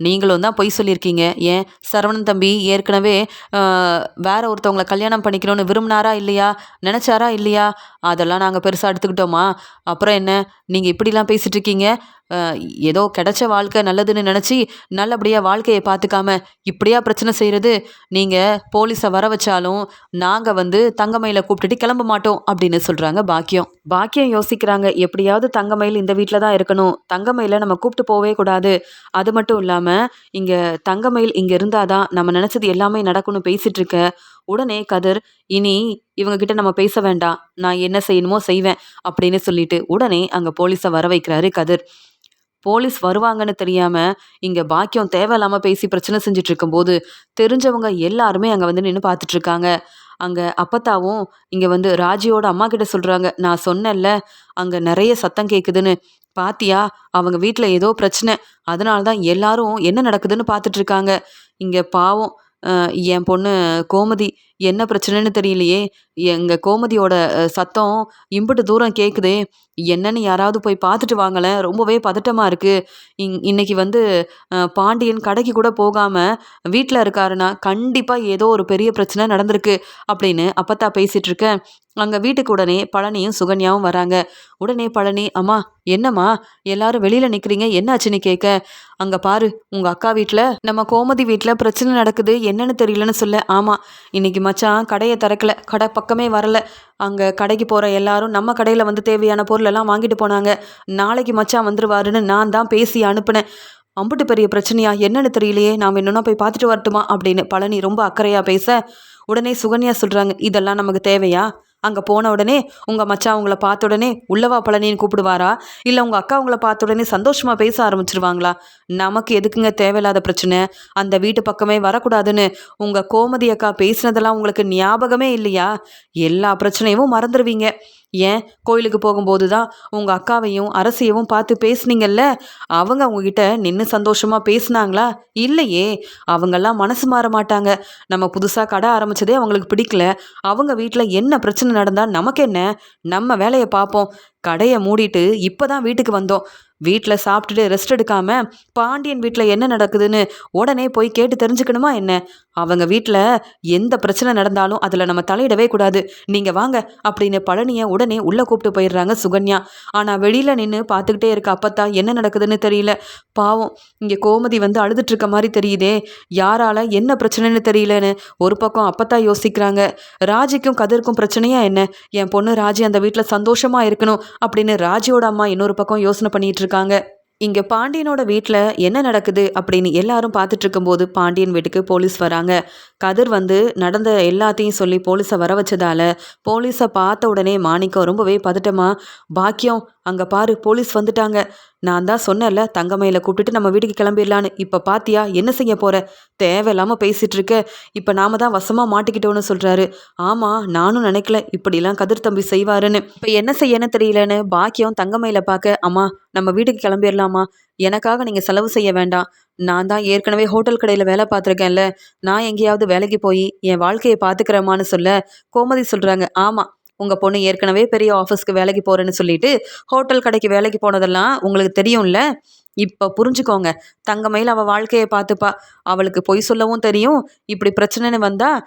நீங்களும் தான் பொய் சொல்லியிருக்கீங்க. ஏன்? சரவணன் தம்பி ஏற்கனவே வேற ஒருத்தவங்களை கல்யாணம் பண்ணிக்கணும்னு விரும்பினாரா இல்லையா? நினச்சாரா இல்லையா? அதெல்லாம் நாங்கள் பெருசாக எடுத்துக்கிட்டோமா? அப்புறம் என்ன? நீங்கள் இப்படிலாம் பேசிகிட்டு இருக்கீங்க ஏதோ கிடைச்ச வாழ்க்கை நல்லதுன்னு நினச்சி நல்லபடியாக வாழ்க்கையை பார்த்துக்காம இப்படியா பிரச்சனை செய்கிறது நீங்கள் போலீஸை வர வச்சாலும் நாங்கள் வந்து தங்கமயில கூப்பிட்டுட்டு கிளம்ப மாட்டோம் அப்படின்னு சொல்கிறாங்க பாக்கியம். பாக்கியம் யோசிக்கிறாங்க. எப்படியாவது தங்கமயில் இந்த வீட்டில் தான் இருக்கணும். தங்கம் நம்ம கூப்பிட்டு போவே கூடாது. அது மட்டும் இல்லாமல் இங்கே தங்கமயில் இங்கே இருந்தாதான் நம்ம நினச்சது எல்லாமே நடக்கும்னு பேசிட்டு இருக்க. உடனே கதிர் இனி இவங்க கிட்ட நம்ம பேச வேண்டாம். நான் என்ன செய்யணுமோ செய்வேன் அப்படின்னு சொல்லிட்டு உடனே அங்கே போலீஸை வர வைக்கிறாரு கதிர். போலீஸ் வருவாங்கன்னு தெரியாம இங்க பாக்கியம் தேவையில்லாம பேசி பிரச்சனை செஞ்சுட்டு இருக்கும்போது தெரிஞ்சவங்க எல்லாருமே அங்க வந்து நின்று பார்த்துட்டு இருக்காங்க. அங்க அப்பத்தாவும் இங்க வந்து ராஜியோட அம்மா கிட்ட சொல்றாங்க. நான் சொன்னேன்ல அங்க நிறைய சத்தம் கேக்குதுன்னு. பாத்தியா அவங்க வீட்டில் ஏதோ பிரச்சனை. அதனால தான் எல்லாரும் என்ன நடக்குதுன்னு பார்த்துட்டு இருக்காங்க இங்கே பாவம் என் பொண்ணு கோமதி என்ன பிரச்சனைன்னு தெரியலையே. எங்கள் கோமதியோட சத்தம் இம்புட்டு தூரம் கேட்குதே என்னன்னு யாராவது போய் பார்த்துட்டு வாங்களேன். ரொம்பவே பதட்டமாக இருக்குது இன் இன்னைக்கு வந்து பாண்டியன் கடைக்கு கூட போகாமல் வீட்டில் இருக்காருன்னா கண்டிப்பாக ஏதோ ஒரு பெரிய பிரச்சனை நடந்திருக்கு அப்படின்னு அப்பத்தா பேசிகிட்டு இருக்கேன் அங்கே வீட்டுக்கு உடனே பழனியும் சுகன்யாவும் வராங்க. உடனே பழனி அம்மா என்னம்மா? எல்லாரும் வெளியில் நிற்கிறீங்க என்னாச்சுன்னு கேட்க அங்கே பாரு உங்கள் அக்கா வீட்டில் நம்ம கோமதி வீட்டில் பிரச்சனை நடக்குது. என்னன்னு தெரியலன்னு சொல்ல. ஆமாம் இன்னைக்கு மச்சான் கடையை திறக்கல. கடை பக்கமே வரல. அங்கே கடைக்கு போகிற எல்லாரும் நம்ம கடையில் வந்து தேவையான பொருள் எல்லாம் வாங்கிட்டு போனாங்க. நாளைக்கு மச்சான் வந்துருவாருன்னு நான் தான் பேசி அனுப்பினேன். அம்புட்டு பெரிய பிரச்சனையா? என்னன்னு தெரியலையே. நாம் என்னன்னா போய் பார்த்துட்டு வரட்டுமா? அப்படின்னு பழனி ரொம்ப அக்கறையாக பேச உடனே சுகன்யா சொல்கிறாங்க இதெல்லாம் நமக்கு தேவையா? அங்கே போன உடனே உங்கள் மச்சான் உங்களை பார்த்த உடனே உள்ளவா பழனின்னு கூப்பிடுவாரா? இல்லை உங்கள் அக்கா உங்களை பார்த்த உடனே சந்தோஷமாக பேச ஆரம்பிச்சிருவாங்களா? நமக்கு எதுக்குங்க தேவையில்லாத பிரச்சனை? அந்த வீட்டு பக்கமே வரக்கூடாதுன்னு உங்கள் கோமதி அக்கா பேசினதெல்லாம் உங்களுக்கு ஞாபகமே இல்லையா? எல்லா பிரச்சனையும் மறந்துடுவீங்க ஏன்? கோயிலுக்கு போகும்போது தான் உங்கள் அக்காவையும் அரசியவும் பார்த்து பேசுனீங்கல்ல? அவங்க உங்ககிட்ட நின்று சந்தோஷமாக பேசுனாங்களா? இல்லையே. அவங்கெல்லாம் மனசு மாற மாட்டாங்க. நம்ம புதுசாக கடை ஆரம்பிச்சதே அவங்களுக்கு பிடிக்கல. அவங்க வீட்டில் என்ன பிரச்சனை நடந்தால் நமக்கு என்ன? நம்ம வேலையை பார்ப்போம். கடையை மூடிட்டு இப்போ தான் வீட்டுக்கு வந்தோம். வீட்டில் சாப்பிட்டுட்டு ரெஸ்ட் எடுக்காமல் பாண்டியன் வீட்டில் என்ன நடக்குதுன்னு உடனே போய் கேட்டு தெரிஞ்சுக்கணுமா என்ன? அவங்க வீட்டில் எந்த பிரச்சனை நடந்தாலும் அதில் நம்ம தலையிடவே கூடாது. நீங்கள் வாங்க அப்படின்னு பழனியை உடனே உள்ளே கூப்பிட்டு போயிடுறாங்க சுகன்யா. ஆனால் வெளியில் நின்று பார்த்துக்கிட்டே இருக்க அப்பத்தா என்ன நடக்குதுன்னு தெரியல. பாவம் இங்கே கோமதி வந்து அழுதுட்டு மாதிரி தெரியுதே. யாரால என்ன பிரச்சனைன்னு தெரியலன்னு ஒரு பக்கம் அப்பத்தா யோசிக்கிறாங்க. ராஜிக்கும் கதிர்க்கும் பிரச்சனையா என்ன? என் பொண்ணு ராஜி அந்த வீட்டில் சந்தோஷமாக இருக்கணும் அப்படின்னு ராஜியோட அம்மா இன்னொரு பக்கம் யோசனை பண்ணிகிட்டு இருக்காங்க. இங்கே பாண்டியனோட வீட்டில் என்ன நடக்குது அப்படின்னு எல்லாரும் பார்த்துட்டு இருக்கும்போது பாண்டியன் வீட்டுக்கு போலீஸ் வராங்க. கதிர் வந்து நடந்த எல்லாத்தையும் சொல்லி போலீஸை வர வச்சதால போலீஸை பார்த்த உடனே மாணிக்கம் ரொம்பவே பதட்டமாக பாக்கியம் அங்கே பாரு போலீஸ் வந்துட்டாங்க. நான் தான் சொன்னேன்ல தங்கமயில கூப்பிட்டுட்டு நம்ம வீட்டுக்கு கிளம்பிடலான்னு. இப்போ பாத்தியா என்ன செய்ய போற? தேவையில்லாமல் பேசிட்டு இருக்க இப்போ நாம தான் வசமாக மாட்டிக்கிட்டோன்னு சொல்கிறாரு ஆமாம் நானும் நினைக்கல இப்படிலாம் கதிர் தம்பி செய்வாருன்னு. இப்போ என்ன செய்யன்னு தெரியலன்னு பாக்கியம் தங்கமயில பார்க்க அம்மா நம்ம வீட்டுக்கு கிளம்பிடலாமா? எனக்காக நீங்கள் செலவு செய்ய வேண்டாம். நான் தான் ஏற்கனவே ஹோட்டல் கடையில் வேலை பார்த்துருக்கேன்ல. நான் எங்கேயாவது வேலைக்கு போய் என் வாழ்க்கையை பார்த்துக்கிறேமான்னு சொல்ல கோமதி சொல்கிறாங்க ஆமாம் உங்கள் பொண்ணு ஏற்கனவே பெரிய ஆஃபீஸ்க்கு வேலைக்கு போகிறேன்னு சொல்லிட்டு ஹோட்டல் கடைக்கு வேலைக்கு போனதெல்லாம் உங்களுக்கு தெரியும்ல? இப்போ புரிஞ்சுக்கோங்க. தங்கமயில் அவள் வாழ்க்கையை பார்த்துப்பா. அவளுக்கு பொய் சொல்லவும் தெரியும். இப்படி பிரச்சனைன்னு வந்தால்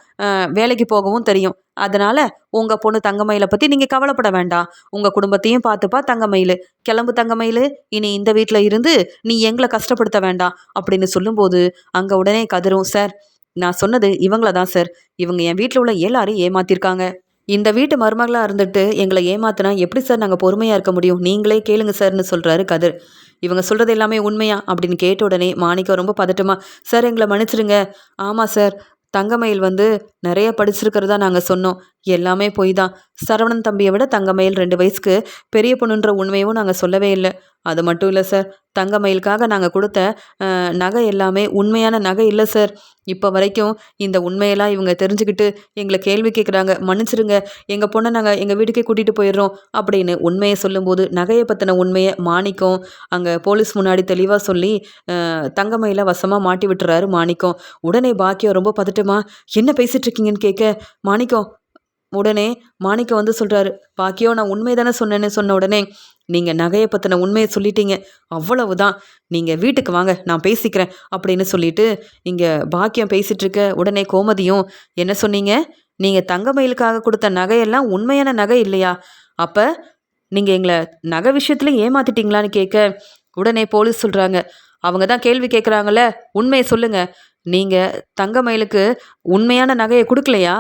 வேலைக்கு போகவும் தெரியும். அதனால் உங்கள் பொண்ணு தங்கமயிலை பற்றி நீங்கள் கவலைப்பட வேண்டாம். உங்கள் குடும்பத்தையும் பார்த்துப்பா தங்கமயில். கிளம்பு தங்கமயில். இனி இந்த வீட்டில் இருந்து நீ எங்களை கஷ்டப்படுத்த வேண்டாம். அப்படின்னு சொல்லும்போது அங்கே உடனே கதரும் சார் நான் சொன்னது இவங்கள தான் சார். இவங்க என் வீட்டில் உள்ள எல்லாரையும் ஏமாத்திருக்காங்க. இந்த வீட்டு மருமகளாக இருந்துட்டு எங்களை ஏமாத்தினா எப்படி சார் நாங்கள் பொறுமையாக இருக்க முடியும்? நீங்களே கேளுங்க சார்னு சொல்கிறாரு கதிர். இவங்க சொல்கிறது எல்லாமே உண்மையா? அப்படின்னு கேட்ட உடனே மாணிக்கம் ரொம்ப பதட்டமா சார் எங்களை மன்னிச்சிடுங்க ஆமாம் சார் தங்கமயில் வந்து நிறைய படிச்சிருக்கிறதா நாங்கள் சொன்னோம். எல்லாமே பொய் தான் சரவணன் தம்பியை விட தங்கமயில் ரெண்டு வயசுக்கு பெரிய பொண்ணுன்ற உண்மையும் நாங்கள் சொல்லவே இல்லை. அது மட்டும் இல்லை சார் தங்கமயிலுக்காக நாங்கள் கொடுத்த நகை எல்லாமே உண்மையான நகை இல்லை சார் இப்போ வரைக்கும் இந்த உண்மையெல்லாம் இவங்க தெரிஞ்சுக்கிட்டு எங்களை கேள்வி கேட்குறாங்க மன்னிச்சிடுங்க எங்கள் பொண்ணை நாங்கள் எங்கள் வீட்டுக்கே கூட்டிகிட்டு போயிடுறோம் அப்படின்னு உண்மையை சொல்லும்போது நகையை பற்றின உண்மையை மாணிக்கம் அங்கே போலீஸ் முன்னாடி தெளிவாக சொல்லி தங்கமயில வசமாக மாட்டி விட்டுறாரு மாணிக்கம். உடனே பாக்கியம் ரொம்ப பதட்டமா என்ன பேசிட்டு இருக்கீங்கன்னு கேட்க? மாணிக்கம் உடனே மாணிக்கம் வந்து சொல்கிறாரு பாக்கியம் நான் உண்மை தானே சொன்னேன்னு சொன்ன உடனே நீங்கள் நகையை பற்றின உண்மையை சொல்லிட்டீங்க. அவ்வளவுதான். நீங்கள் வீட்டுக்கு வாங்க நான் பேசிக்கிறேன் அப்படின்னு சொல்லிட்டு இங்கே பாக்கியம் பேசிகிட்ருக்க இருக்க உடனே கோமதியும் என்ன சொன்னீங்க? நீங்கள் தங்கமயிலுக்காக கொடுத்த நகையெல்லாம் உண்மையான நகை இல்லையா? அப்போ நீங்கள் எங்களை நகை விஷயத்துல ஏமாத்திட்டீங்களான்னு கேட்க உடனே போலீஸ் சொல்கிறாங்க அவங்க தான் கேள்வி கேட்குறாங்கல்ல உண்மையை சொல்லுங்கள் நீங்கள் தங்கமயிலுக்கு உண்மையான நகையை கொடுக்கலையா?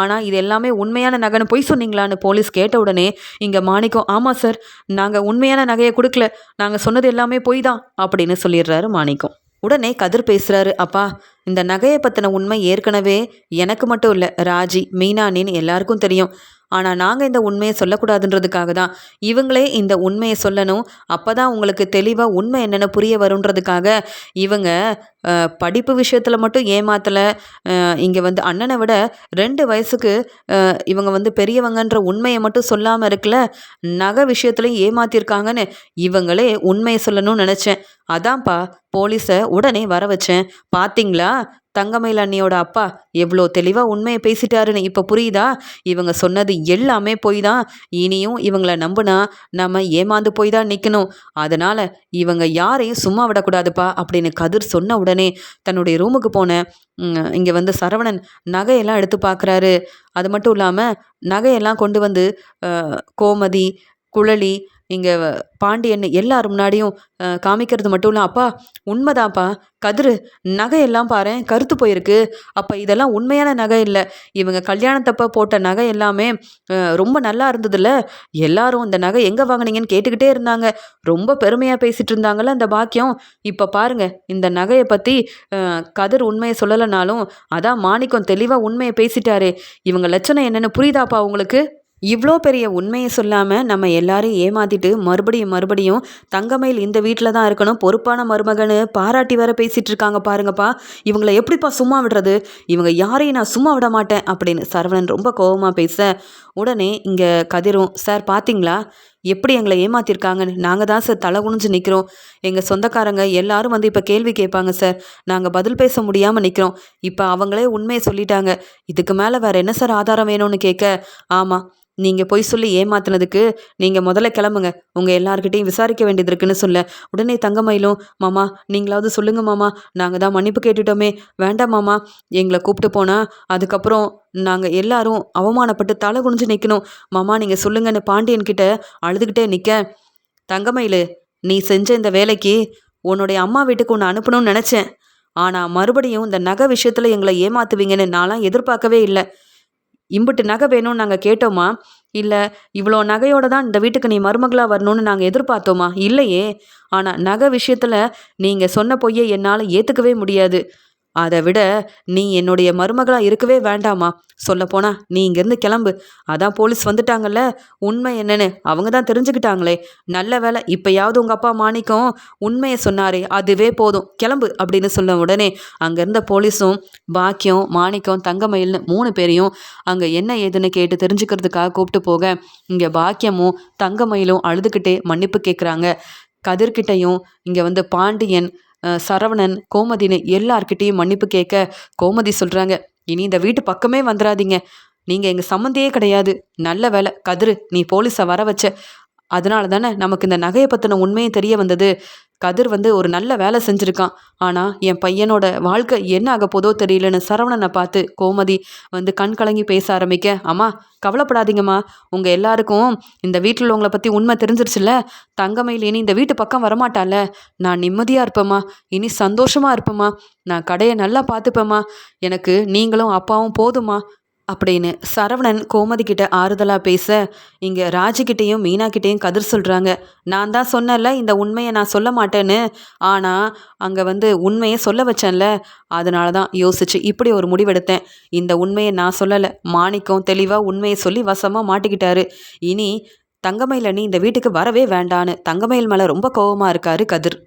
ஆனால் இது எல்லாமே உண்மையான நகைன்னு பொய் சொன்னீங்களான்னு போலீஸ் கேட்ட உடனே இங்கே மாணிக்கம் ஆமாம் சார் நாங்கள் உண்மையான நகையை கொடுக்கல. நாங்கள் சொன்னது எல்லாமே பொய் தான் அப்படின்னு சொல்லிடுறாரு மாணிக்கம். உடனே கதிர் பேசுகிறாரு அப்பா இந்த நகையை பற்றின உண்மை ஏற்கனவே எனக்கு மட்டும் இல்லை ராஜி மீனானின்னு எல்லாருக்கும் தெரியும். ஆனால் நாங்கள் இந்த உண்மையை சொல்லக்கூடாதுன்றதுக்காக தான். இவங்களே இந்த உண்மையை சொல்லணும். அப்போ தான் உங்களுக்கு தெளிவாக உண்மை என்னென்னு புரிய வருன்றதுக்காக இவங்க படிப்பு விஷயத்தில் மட்டும் ஏமாத்தலை. இங்கே வந்து அண்ணனை விட ரெண்டு வயசுக்கு இவங்க வந்து பெரியவங்கன்ற உண்மையை மட்டும் சொல்லாமல் இருக்கல நகை விஷயத்துலையும் ஏமாத்திருக்காங்கன்னு இவங்களே உண்மையை சொல்லணும்னு நினச்சேன். அதான்ப்பா போலீஸை உடனே வர வச்சேன். பார்த்தீங்களா தங்கமயில் அண்ணியோட அப்பா எவ்வளோ தெளிவாக உண்மையை பேசிட்டாருன்னு இப்போ புரியுதா? இவங்க சொன்னது எல்லாமே போய் தான் இனியும் இவங்கள நம்பினா நம்ம ஏமாந்து போய் தான் நிற்கணும் அதனால் இவங்க யாரையும் சும்மா விடக்கூடாதுப்பா அப்படின்னு கதிர் சொன்ன உடனே உடனே தன்னுடைய ரூமுக்கு போன இங்கே வந்து சரவணன் நகையெல்லாம் எடுத்து பார்க்குறாரு அது மட்டும் இல்லாமல் நகையெல்லாம் கொண்டு வந்து கோமதி குழலி இங்கே பாண்டியன் எல்லார் முன்னாடியும் காமிக்கிறது மட்டும் இல்லை. அப்பா உண்மைதான்ப்பா. கதிரு நகையெல்லாம் பாரு கருத்து போயிருக்கு. அப்போ இதெல்லாம் உண்மையான நகை இல்லை. இவங்க கல்யாணத்தப்ப போட்ட நகை எல்லாமே ரொம்ப நல்லா இருந்ததுல்ல. எல்லாரும் இந்த நகை எங்கே வாங்குனீங்கன்னு கேட்டுக்கிட்டே இருந்தாங்க. ரொம்ப பெருமையாக பேசிட்டு இருந்தாங்கல்ல அந்த பாக்கியம். இப்போ பாருங்க இந்த நகையை பற்றி கதிர் உண்மையை சொல்லலைனாலும் அதான் மாணிக்கம் தெளிவாக உண்மையை பேசிட்டாரே. இவங்க லட்சணம் என்னென்னு புரியுதாப்பா உங்களுக்கு? இவ்வளோ பெரிய உண்மையை சொல்லாமல் நம்ம எல்லாரையும் ஏமாத்திட்டு மறுபடியும் மறுபடியும் தங்கமயில் இந்த வீட்டில் தான் இருக்கணும் பொறுப்பான மருமகன்னு பாராட்டி வேற பேசிகிட்டு இருக்காங்க பாருங்கப்பா. இவங்கள எப்படிப்பா சும்மா விடுறது? இவங்க யாரையும் நான் சும்மா விட மாட்டேன் அப்படின்னு சரவணன் ரொம்ப கோபமாக பேச உடனே இங்கே கதிரும் சார் பார்த்தீங்களா எப்படி எங்களை ஏமாத்திருக்காங்கன்னு? நாங்கள் தான் சார் தலை குனிஞ்சு நிற்கிறோம் எங்கள் சொந்தக்காரங்க எல்லாரும் வந்து இப்போ கேள்வி கேட்பாங்க சார் நாங்கள் பதில் பேச முடியாமல் நிற்கிறோம் இப்போ அவங்களே உண்மையை சொல்லிட்டாங்க. இதுக்கு மேலே வேறு என்ன சார் ஆதாரம் வேணும்னு கேட்க? ஆமாம் நீங்கள் பொய் சொல்லி ஏமாத்தினதுக்கு நீங்கள் முதல்ல கிளம்புங்க. உங்கள் எல்லாருக்கிட்டையும் விசாரிக்க வேண்டியது இருக்குன்னு சொல்ல. உடனே தங்கமயிலும் மாமா நீங்களாவது சொல்லுங்க மாமா. நாங்கள் தான் மன்னிப்பு கேட்டுட்டோமே. வேண்டாம் மாமா. எங்களை கூப்பிட்டு போனால் அதுக்கப்புறம் நாங்கள் எல்லாரும் அவமானப்பட்டு தலை குனிஞ்சு நிற்கணும் மாமா நீங்கள் சொல்லுங்கன்னு பாண்டியன் கிட்ட அழுதுகிட்டே நிற்க தங்கமயிலு நீ செஞ்ச இந்த வேலைக்கு உன்னுடைய அம்மா வீட்டுக்கு ஒன்று அனுப்பணும்னு நினச்சேன். ஆனால் மறுபடியும் இந்த நகை விஷயத்தில் எங்களை ஏமாத்துவீங்கன்னு நான்லாம் எதிர்பார்க்கவே இல்லை. இம்புட்டு நகை வேணும்னு நாங்கள் கேட்டோமா? இல்லை இவ்வளோ நகையோட தான் இந்த வீட்டுக்கு நீ மருமகளாக வரணும்னு நாங்கள் எதிர்பார்த்தோமா? இல்லையே. ஆனால் நகை விஷயத்தில் நீங்கள் சொன்ன பொய்யை என்னால் ஏற்றுக்கவே முடியாது. அதை விட நீ என்னுடைய மருமகளாக இருக்கவே வேண்டாமா? சொல்லப்போனா நீ இங்கேருந்து கிளம்பு. அதான் போலீஸ் வந்துட்டாங்கல்ல. உண்மை என்னன்னு அவங்க தான் தெரிஞ்சுக்கிட்டாங்களே. நல்ல வேலை இப்போயாவது உங்கள் அப்பா மாணிக்கம் உண்மையை சொன்னாரே அதுவே போதும். கிளம்பு அப்படின்னு சொல்ல உடனே அங்கே இருந்த போலீஸும் பாக்கியம் மாணிக்கம் தங்கமயில்னு மூணு பேரையும் அங்கே என்ன ஏதுன்னு கேட்டு தெரிஞ்சுக்கிறதுக்காக கூப்பிட்டு போக இங்கே பாக்கியமும் தங்கமயிலும் அழுதுகிட்டே மன்னிப்பு கேட்குறாங்க கதிர்கிட்டையும் இங்கே வந்து பாண்டியன் சரவணன் கோமதின்னு எல்லார்கிட்டேயும் மன்னிப்பு கேட்க கோமதி சொல்கிறாங்க இனி இந்த வீட்டு பக்கமே வந்துடாதீங்க நீங்கள் எங்கள் சம்மந்தியே கிடையாது. நல்ல வேலை கதிரு நீ போலீஸை வர வச்ச. அதனால தானே நமக்கு இந்த நகையை பற்றின உண்மையும் தெரிய வந்தது. கதிர் வந்து ஒரு நல்ல வேலை செஞ்சுருக்கான். ஆனால் என் பையனோட வாழ்க்கை என்ன ஆக போதோ தெரியலன்னு சரவணனை பார்த்து கோமதி வந்து கண் கலங்கி பேச ஆரம்பிக்க அம்மா கவலைப்படாதீங்கம்மா. உங்கள் எல்லாருக்கும் இந்த வீட்டில் உள்ளவங்கள பற்றி உண்மை தெரிஞ்சிருச்சுல்ல? தங்கமையில் இனி இந்த வீட்டு பக்கம் வரமாட்டால? நான் நிம்மதியாக இருப்பேம்மா. இனி சந்தோஷமாக இருப்பேம்மா. நான் கடையை நல்லா பார்த்துப்பேம்மா. எனக்கு நீங்களும் அப்பாவும் போதுமா அப்படின்னு சரவணன் கோமதி கிட்ட ஆறுதலாக பேச இங்கே ராஜிக்கிட்டேயும் மீனாக்கிட்டேயும் கதிர் சொல்கிறாங்க நான் தான் சொன்னேன்ல இந்த உண்மையை நான் சொல்ல மாட்டேன்னு. ஆனால் அங்கே வந்து உண்மையை சொல்ல வச்சேன்ல. அதனால தான் யோசிச்சு இப்படி ஒரு முடிவெடுத்தேன். இந்த உண்மையை நான் சொல்லலை. மாணிக்கம் தெளிவாக உண்மையை சொல்லி வசமாக மாட்டிக்கிட்டாரு. இனி தங்கமயில நீ இந்த வீட்டுக்கு வரவே வேண்டான்னு. தங்கமயில் மேலே ரொம்ப கோவமாக இருக்காரு கதிர்.